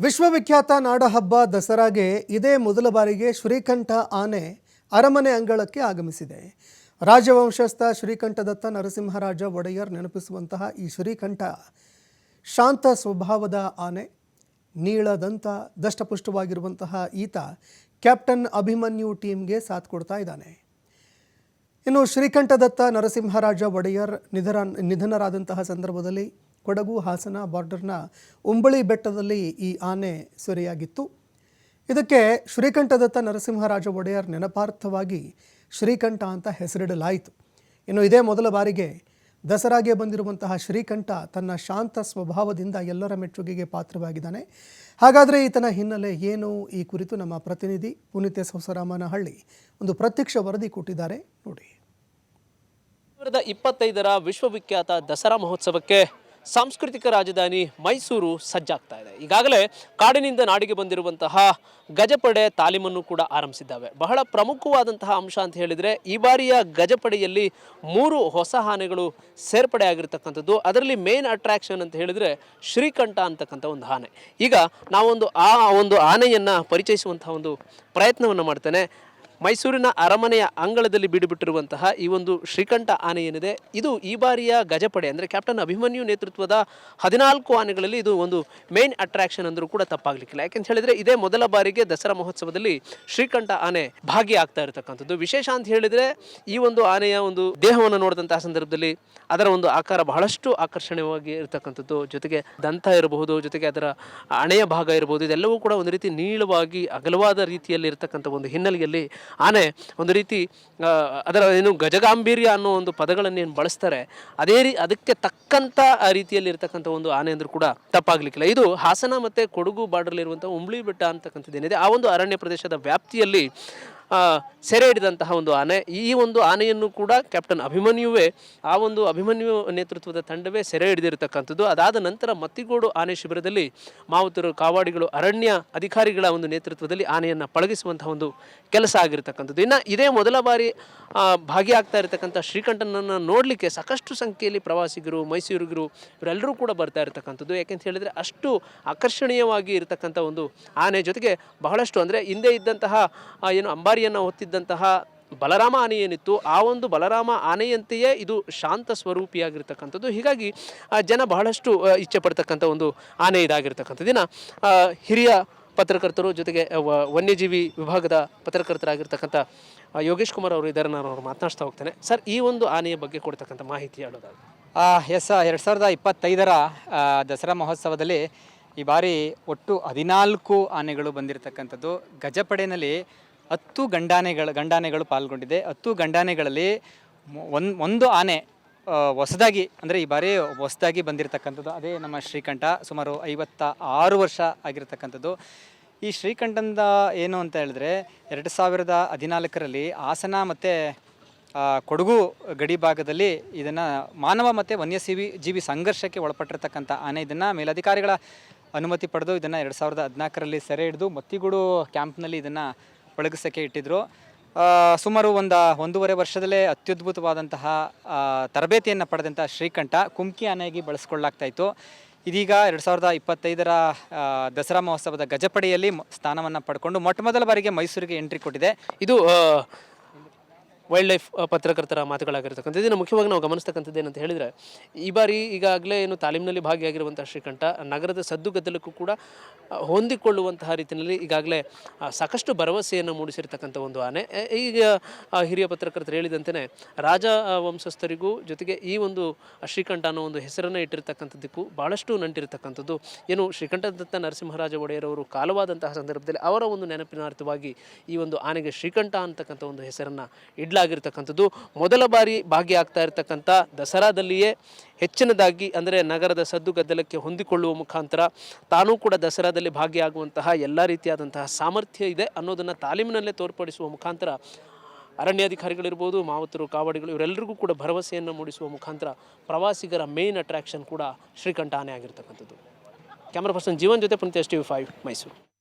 ವಿಶ್ವವಿಖ್ಯಾತ ನಾಡಹಬ್ಬ ದಸರಾಗೆ ಇದೇ ಮೊದಲ ಬಾರಿಗೆ ಶ್ರೀಕಂಠ ಆನೆ ಅರಮನೆ ಅಂಗಳಕ್ಕೆ ಆಗಮಿಸಿದೆ. ರಾಜವಂಶಸ್ಥ ಶ್ರೀಕಂಠದತ್ತ ನರಸಿಂಹರಾಜ ಒಡೆಯರ್ ನೆನಪಿಸುವಂತಹ ಈ ಶ್ರೀಕಂಠ ಶಾಂತ ಸ್ವಭಾವದ ಆನೆ, ನೀಳದಂತ ದಷ್ಟಪುಷ್ಟವಾಗಿರುವಂತಹ ಈತ ಕ್ಯಾಪ್ಟನ್ ಅಭಿಮನ್ಯು ಟೀಮ್ಗೆ ಸಾಥ್ ಕೊಡ್ತಾ ಇದ್ದಾನೆ. ಇನ್ನು ಶ್ರೀಕಂಠದತ್ತ ನರಸಿಂಹರಾಜ ಒಡೆಯರ್ ನಿಧನ ನಿಧನರಾದಂತಹ ಸಂದರ್ಭದಲ್ಲಿ ಕೊಡಗು ಹಾಸನ ಬಾರ್ಡರ್ನ ಉಂಬಳಿ ಬೆಟ್ಟದಲ್ಲಿ ಈ ಆನೆ ಸೆರೆಯಾಗಿತ್ತು. ಇದಕ್ಕೆ ಶ್ರೀಕಂಠದತ್ತ ನರಸಿಂಹರಾಜ ಒಡೆಯರ್ ನೆನಪಾರ್ಥವಾಗಿ ಶ್ರೀಕಂಠ ಅಂತ ಹೆಸರಿಡಲಾಯಿತು. ಇನ್ನು ಇದೇ ಮೊದಲ ಬಾರಿಗೆ ದಸರಾಗೆ ಬಂದಿರುವಂತಹ ಶ್ರೀಕಂಠ ತನ್ನ ಶಾಂತ ಸ್ವಭಾವದಿಂದ ಎಲ್ಲರ ಮೆಚ್ಚುಗೆಗೆ ಪಾತ್ರವಾಗಿದ್ದಾನೆ. ಹಾಗಾದರೆ ಈತನ ಹಿನ್ನೆಲೆ ಏನು? ಈ ಕುರಿತು ನಮ್ಮ ಪ್ರತಿನಿಧಿ ಪುನೀತೆ ಸೊಸರಾಮನಹಳ್ಳಿ ಒಂದು ಪ್ರತ್ಯಕ್ಷ ವರದಿ ಕೊಟ್ಟಿದ್ದಾರೆ. ನೋಡಿ. ಸಾವಿರದ ಇಪ್ಪತ್ತೈದರ ವಿಶ್ವವಿಖ್ಯಾತ ದಸರಾ ಮಹೋತ್ಸವಕ್ಕೆ ಸಾಂಸ್ಕೃತಿಕ ರಾಜಧಾನಿ ಮೈಸೂರು ಸಜ್ಜಾಗ್ತಾ ಇದೆ. ಈಗಾಗಲೇ ಕಾಡಿನಿಂದ ನಾಡಿಗೆ ಬಂದಿರುವಂತಹ ಗಜಪಡೆ ತಾಲೀಮನ್ನು ಕೂಡ ಆರಂಭಿಸಿದ್ದಾವೆ. ಬಹಳ ಪ್ರಮುಖವಾದಂತಹ ಅಂಶ ಅಂತ ಹೇಳಿದರೆ ಈ ಬಾರಿಯ ಗಜಪಡೆಯಲ್ಲಿ ಮೂರು ಹೊಸ ಆನೆಗಳು ಸೇರ್ಪಡೆ ಆಗಿರ್ತಕ್ಕಂಥದ್ದು. ಅದರಲ್ಲಿ ಮೇನ್ ಅಟ್ರಾಕ್ಷನ್ ಅಂತ ಹೇಳಿದರೆ ಶ್ರೀಕಂಠ ಅಂತಕ್ಕಂಥ ಒಂದು ಆನೆ. ಈಗ ನಾವೊಂದು ಆ ಒಂದು ಆನೆಯನ್ನು ಪರಿಚಯಿಸುವಂತಹ ಒಂದು ಪ್ರಯತ್ನವನ್ನು ಮಾಡ್ತೇನೆ. ಮೈಸೂರಿನ ಅರಮನೆಯ ಅಂಗಳದಲ್ಲಿ ಬೀಡುಬಿಟ್ಟಿರುವಂತಹ ಈ ಒಂದು ಶ್ರೀಕಂಠ ಆನೆ ಏನಿದೆ, ಇದು ಈ ಬಾರಿಯ ಗಜಪಡೆ ಅಂದರೆ ಕ್ಯಾಪ್ಟನ್ ಅಭಿಮನ್ಯು ನೇತೃತ್ವದ ಹದಿನಾಲ್ಕು ಆನೆಗಳಲ್ಲಿ ಇದು ಒಂದು ಮೇನ್ ಅಟ್ರಾಕ್ಷನ್ ಅಂದರೂ ಕೂಡ ತಪ್ಪಾಗಲಿಕ್ಕಿಲ್ಲ. ಯಾಕೆಂತ ಹೇಳಿದರೆ ಇದೇ ಮೊದಲ ಬಾರಿಗೆ ದಸರಾ ಮಹೋತ್ಸವದಲ್ಲಿ ಶ್ರೀಕಂಠ ಆನೆ ಭಾಗಿಯಾಗ್ತಾ ಇರತಕ್ಕಂಥದ್ದು. ವಿಶೇಷ ಅಂತ ಹೇಳಿದರೆ ಈ ಒಂದು ಆನೆಯ ಒಂದು ದೇಹವನ್ನು ನೋಡಿದಂತಹ ಸಂದರ್ಭದಲ್ಲಿ ಅದರ ಒಂದು ಆಕಾರ ಬಹಳಷ್ಟು ಆಕರ್ಷಣೀಯವಾಗಿ ಇರತಕ್ಕಂಥದ್ದು. ಜೊತೆಗೆ ದಂತ ಇರಬಹುದು, ಜೊತೆಗೆ ಅದರ ಹಣೆಯ ಭಾಗ ಇರಬಹುದು, ಇದೆಲ್ಲವೂ ಕೂಡ ಒಂದು ರೀತಿ ನೀಳವಾಗಿ ಅಗಲವಾದ ರೀತಿಯಲ್ಲಿ ಇರತಕ್ಕಂಥ ಒಂದು ಹಿನ್ನೆಲೆಯಲ್ಲಿ ಆನೆ ಒಂದು ರೀತಿ ಅದರ ಏನು ಗಜಗಾಂಭೀರ್ಯ ಅನ್ನೋ ಒಂದು ಪದಗಳನ್ನು ಏನು ಬಳಸ್ತಾರೆ, ಅದೇ ರೀ ಅದಕ್ಕೆ ತಕ್ಕಂಥ ರೀತಿಯಲ್ಲಿ ಇರತಕ್ಕಂಥ ಒಂದು ಆನೆ ಅಂದರೂ ಕೂಡ ತಪ್ಪಾಗಲಿಕ್ಕಿಲ್ಲ. ಇದು ಹಾಸನ ಮತ್ತು ಕೊಡಗು ಬಾರ್ಡರ್ಲಿರುವಂಥ ಉಂಬ್ಳಿ ಬೆಟ್ಟ ಅಂತಕ್ಕಂಥದ್ದು ಏನಿದೆ ಆ ಒಂದು ಅರಣ್ಯ ಪ್ರದೇಶದ ವ್ಯಾಪ್ತಿಯಲ್ಲಿ ಸೆರೆ ಹಿಡಿದಂತಹ ಒಂದು ಆನೆ. ಈ ಒಂದು ಆನೆಯನ್ನು ಕೂಡ ಕ್ಯಾಪ್ಟನ್ ಅಭಿಮನ್ಯುವೇ, ಆ ಒಂದು ಅಭಿಮನ್ಯು ನೇತೃತ್ವದ ತಂಡವೇ ಸೆರೆ ಹಿಡಿದಿರತಕ್ಕಂಥದ್ದು. ಅದಾದ ನಂತರ ಮತ್ತಿಗೋಡು ಆನೆ ಶಿಬಿರದಲ್ಲಿ ಮಾವುತರು, ಕಾವಾಡಿಗಳು, ಅರಣ್ಯ ಅಧಿಕಾರಿಗಳ ಒಂದು ನೇತೃತ್ವದಲ್ಲಿ ಆನೆಯನ್ನು ಪಳಗಿಸುವಂತಹ ಒಂದು ಕೆಲಸ ಆಗಿರತಕ್ಕಂಥದ್ದು. ಇನ್ನು ಇದೇ ಮೊದಲ ಬಾರಿ ಭಾಗಿಯಾಗ್ತಾ ಇರತಕ್ಕಂಥ ಶ್ರೀಕಂಠನನ್ನು ನೋಡಲಿಕ್ಕೆ ಸಾಕಷ್ಟು ಸಂಖ್ಯೆಯಲ್ಲಿ ಪ್ರವಾಸಿಗರು, ಮೈಸೂರಿಗರು ಇವರೆಲ್ಲರೂ ಕೂಡ ಬರ್ತಾ ಇರತಕ್ಕಂಥದ್ದು. ಯಾಕೆಂತ ಹೇಳಿದರೆ ಅಷ್ಟು ಆಕರ್ಷಣೀಯವಾಗಿ ಇರತಕ್ಕಂಥ ಒಂದು ಆನೆ ಜೊತೆಗೆ ಬಹಳಷ್ಟು ಅಂದರೆ ಹಿಂದೆ ಇದ್ದಂತಹ ಏನು ಏನು ಅಂಬಾರಿಯನ್ನು ಹೊತ್ತಿದ್ದಂತಹ ಬಲರಾಮ ಆನೆ ಏನಿತ್ತು, ಆ ಒಂದು ಬಲರಾಮ ಆನೆಯಂತೆಯೇ ಇದು ಶಾಂತ ಸ್ವರೂಪಿಯಾಗಿರ್ತಕ್ಕಂಥದ್ದು. ಹೀಗಾಗಿ ಜನ ಬಹಳಷ್ಟು ಇಚ್ಛೆ ಪಡ್ತಕ್ಕಂಥ ಒಂದು ಆನೆ ಇದಾಗಿರ್ತಕ್ಕಂಥದ್ದು ಇನ್ನು ಹಿರಿಯ ಪತ್ರಕರ್ತರು ಜೊತೆಗೆ ವನ್ಯಜೀವಿ ವಿಭಾಗದ ಪತ್ರಕರ್ತರಾಗಿರ್ತಕ್ಕಂಥ ಯೋಗೇಶ್ ಕುಮಾರ್ ಅವರು ಇದ್ದಾರೆ ನಾನು ಅವ್ರು ಮಾತನಾಡ್ತಾ ಹೋಗ್ತೇನೆ. ಸರ್, ಈ ಒಂದು ಆನೆಯ ಬಗ್ಗೆ ಕೊಡ್ತಕ್ಕಂಥ ಮಾಹಿತಿ ಹೇಳೋದಾದ್ರೆ. ಎಸ್ ಎರಡು ಸಾವಿರದ ಇಪ್ಪತ್ತೈದರ ದಸರಾ ಮಹೋತ್ಸವದಲ್ಲಿ ಈ ಬಾರಿ ಒಟ್ಟು ಹದಿನಾಲ್ಕು ಆನೆಗಳು ಬಂದಿರತಕ್ಕಂಥದ್ದು. ಗಜಪಡೆಯಲ್ಲಿ ಹತ್ತು ಗಂಡಾನೆಗಳು ಗಂಡಾನೆಗಳು ಪಾಲ್ಗೊಂಡಿದೆ. ಹತ್ತು ಗಂಡಾನೆಗಳಲ್ಲಿ ಒಂದು ಒಂದು ಆನೆ ಹೊಸದಾಗಿ, ಅಂದರೆ ಈ ಬಾರಿ ಹೊಸದಾಗಿ ಬಂದಿರತಕ್ಕಂಥದ್ದು, ಅದೇ ನಮ್ಮ ಶ್ರೀಕಂಠ, ಸುಮಾರು ಐವತ್ತ ಆರು ವರ್ಷ ಆಗಿರತಕ್ಕಂಥದ್ದು. ಈ ಶ್ರೀಕಂಠದ ಏನು ಅಂತ ಹೇಳಿದ್ರೆ, ಎರಡು ಸಾವಿರದ ಹದಿನಾಲ್ಕರಲ್ಲಿ ಹಾಸನ ಮತ್ತು ಕೊಡಗು ಗಡಿ ಭಾಗದಲ್ಲಿ ಇದನ್ನು ಮಾನವ ಮತ್ತು ವನ್ಯಜೀವಿ, ಜೀವಿ ಸಂಘರ್ಷಕ್ಕೆ ಒಳಪಟ್ಟಿರ್ತಕ್ಕಂಥ ಆನೆ ಇದನ್ನು ಮೇಲಧಿಕಾರಿಗಳ ಅನುಮತಿ ಪಡೆದು ಇದನ್ನು ಎರಡು ಸಾವಿರದ ಹದಿನಾಲ್ಕರಲ್ಲಿ ಸೆರೆ ಹಿಡಿದು ಮತ್ತಿಗೂಡು ಕ್ಯಾಂಪ್ನಲ್ಲಿ ಇದನ್ನು ಪಳಗಿಸೋಕ್ಕೆ ಇಟ್ಟಿದ್ದರು ಸುಮಾರು ಒಂದು ಒಂದೂವರೆ ವರ್ಷದಲ್ಲೇ ಅತ್ಯದ್ಭುತವಾದಂತಹ ತರಬೇತಿಯನ್ನು ಪಡೆದಂಥ ಶ್ರೀಕಂಠ ಕುಮ್ಕಿ ಆನೆಯಾಗಿ ಬಳಸ್ಕೊಳ್ಳಾಗ್ತಾ ಇತ್ತು. ಇದೀಗ ಎರಡು ಸಾವಿರದ ಇಪ್ಪತ್ತೈದರ ದಸರಾ ಮಹೋತ್ಸವದ ಗಜಪಡೆಯಲ್ಲಿ ಸ್ಥಾನವನ್ನು ಪಡ್ಕೊಂಡು ಮೊಟ್ಟ ಮೊದಲ ಬಾರಿಗೆ ಮೈಸೂರಿಗೆ ಎಂಟ್ರಿ ಕೊಟ್ಟಿದೆ. ಇದು ವೈಲ್ಡ್ ಲೈಫ್ ಪತ್ರಕರ್ತರ ಮಾತುಗಳಾಗಿರ್ತಕ್ಕಂಥದ್ದು. ಇದನ್ನು ಮುಖ್ಯವಾಗಿ ನಾವು ಗಮನಿಸ್ತಕ್ಕಂಥದ್ದು ಏನಂತ ಹೇಳಿದರೆ, ಈ ಬಾರಿ ಈಗಾಗಲೇ ಏನು ತಾಲೀಮಿನಲ್ಲಿ ಭಾಗಿಯಾಗಿರುವಂಥ ಶ್ರೀಕಂಠ, ನಗರದ ಸದ್ದುಗದ್ದಲಕ್ಕೂ ಕೂಡ ಹೊಂದಿಕೊಳ್ಳುವಂತಹ ರೀತಿಯಲ್ಲಿ ಈಗಾಗಲೇ ಸಾಕಷ್ಟು ಭರವಸೆಯನ್ನು ಮೂಡಿಸಿರ್ತಕ್ಕಂಥ ಒಂದು ಆನೆ. ಈಗ ಹಿರಿಯ ಪತ್ರಕರ್ತರು ಹೇಳಿದಂತೆಯೇ ರಾಜ ವಂಶಸ್ಥರಿಗೂ ಜೊತೆಗೆ ಈ ಒಂದು ಶ್ರೀಕಂಠ ಅನ್ನೋ ಒಂದು ಹೆಸರನ್ನು ಇಟ್ಟಿರ್ತಕ್ಕಂಥದ್ದಕ್ಕೂ ಭಾಳಷ್ಟು ನಂಟಿರ್ತಕ್ಕಂಥದ್ದು. ಏನು ಶ್ರೀಕಂಠದತ್ತ ನರಸಿಂಹರಾಜ ಒಡೆಯರವರು ಕಾಲವಾದಂತಹ ಸಂದರ್ಭದಲ್ಲಿ ಅವರ ಒಂದು ನೆನಪಿನಾರ್ಥವಾಗಿ ಈ ಒಂದು ಆನೆಗೆ ಶ್ರೀಕಂಠ ಅಂತಕ್ಕಂಥ ಒಂದು ಹೆಸರನ್ನು ಇಡ್ಲಾಗಿರ್ತಕ್ಕಂಥದ್ದು ಮೊದಲ ಬಾರಿ ಭಾಗಿಯಾಗ್ತಾ ಇರತಕ್ಕಂಥ ದಸರಾದಲ್ಲಿಯೇ ಹೆಚ್ಚಿನದಾಗಿ ಅಂದರೆ ನಗರದ ಸದ್ದು ಗದ್ದಲಕ್ಕೆ ಹೊಂದಿಕೊಳ್ಳುವ ಮುಖಾಂತರ ತಾನೂ ಕೂಡ ದಸರಾದಲ್ಲಿ ಭಾಗಿಯಾಗುವಂತಹ ಎಲ್ಲ ರೀತಿಯಾದಂತಹ ಸಾಮರ್ಥ್ಯ ಇದೆ ಅನ್ನೋದನ್ನು ತಾಲೀಮಿನಲ್ಲೇ ತೋರ್ಪಡಿಸುವ ಮುಖಾಂತರ ಅರಣ್ಯಾಧಿಕಾರಿಗಳಿರ್ಬೋದು, ಮಾವತರು, ಕಾವಾಡಿಗಳು ಇವರೆಲ್ಲರಿಗೂ ಕೂಡ ಭರವಸೆಯನ್ನು ಮೂಡಿಸುವ ಮುಖಾಂತರ ಪ್ರವಾಸಿಗರ ಮೇನ್ ಅಟ್ರಾಕ್ಷನ್ ಕೂಡ ಶ್ರೀಕಂಠ ಆನೆ ಆಗಿರ್ತಕ್ಕಂಥದ್ದು ಕ್ಯಾಮ್ರಾ ಪರ್ಸನ್ ಜೀವನ್ ಜೊತೆ Puneeth S T V five Mysuru